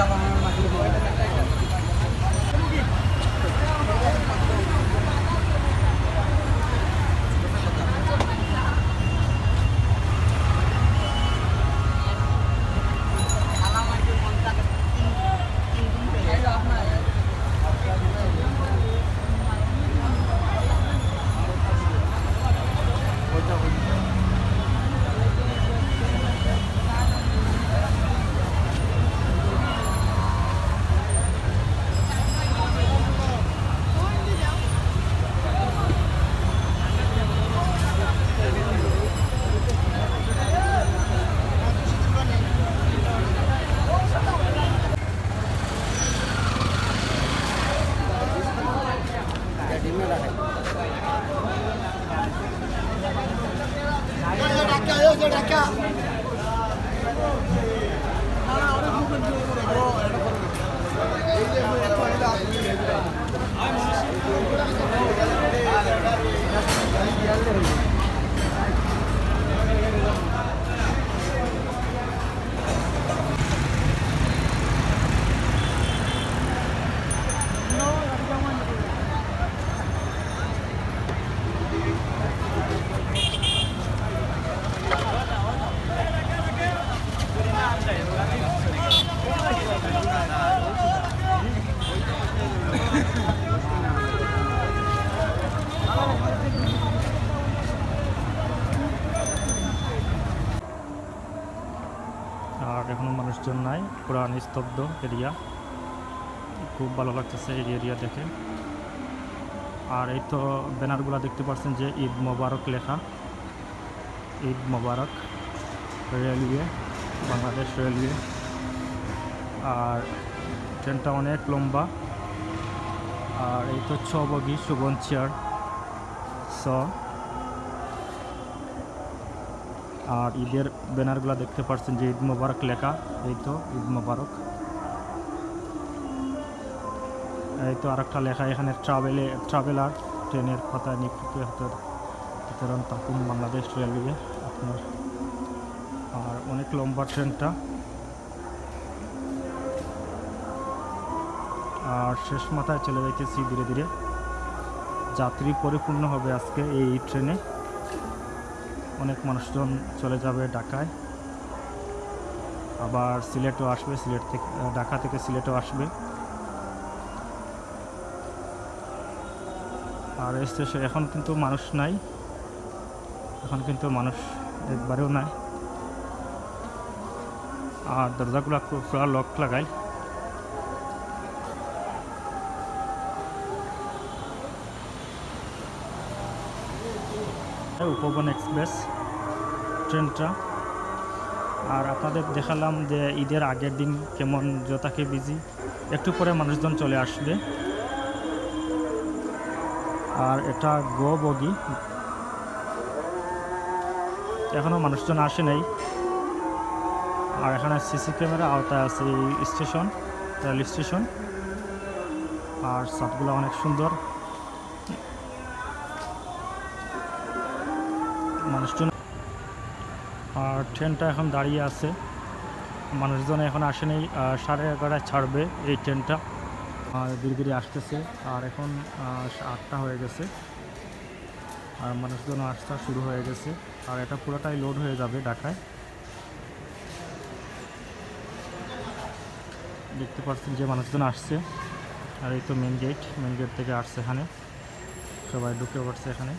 ikaw ang mahirap. মানুষজন নাই পুরা নিস্তব্ধ এরিয়া। খুব ভালো লাগতেছে এই এরিয়া দেখে। আর এই তো ব্যানারগুলো দেখতে পাচ্ছেন যে ঈদ মোবারক লেখা। Eid Mubarak railway, Bangladesh railway. আর ট্রেনটা অনেক লম্বা। আর এই তো ছবগি, সুবন চেয়ার। স আর ঈদের ব্যানারগুলো দেখতে পাচ্ছেন যে ঈদ মোবারক লেখা, এই তো ঈদ মোবারক। এই তো আরেকটা লেখা, এখানে ট্রাভেলে, ট্রাভেলার ট্রেনের পাতায় নিক্ষিপ্ত বিতরণ তাকুম বাংলাদেশ রেলওয়ে, আপনার। আর অনেক লম্বা ট্রেনটা। আর শেষ মাথায় চলে যাইতেছি ধীরে ধীরে। যাত্রী পরিপূর্ণ হবে আজকে এই ট্রেনে। অনেক মানুষজন চলে যাবে ঢাকায়। আবার সিলেটও আসবে, সিলেট থেকে, ঢাকা থেকে সিলেটও আসবে। আর স্টেশন এখন কিন্তু মানুষ নাই। এখন কিন্তু মানুষ একবারেও নাই। আর দরজাগুলো পুরো লক লাগাই। উপবন এক্সপ্রেস ট্রেনটা। আর আপনাদের দেখালাম যে ঈদের আগের দিন কেমন যথাকে বিজি, একটু পরে মানুষজন চলে আসবে। আর এটা গো বগি। এখনও মানুষজন আসে নাই। আর এখানে সিসি ক্যামেরা আওতায় আছে এই স্টেশন, রেল স্টেশন। আর সাতগুলো অনেক সুন্দর। মানুষজন। আর ট্রেনটা এখন দাঁড়িয়ে আছে। মানুষজন এখন আসেনি সাড়ে এগারোটায় ছাড়বে এই ট্রেনটা আর ধীরে আসতেছে। আর এখন আটটা হয়ে গেছে। আর মানুষজন আসতে শুরু হয়ে গেছে। আর এটা পুরোটাই লোড হয়ে যাবে ঢাকায়। দেখতে পাচ্ছেন যে মানুষজন আসছে। আর এই তো মেন গেট মেন গেট থেকে আসছে এখানে। সবাই ঢুকে পড়ছে এখানে।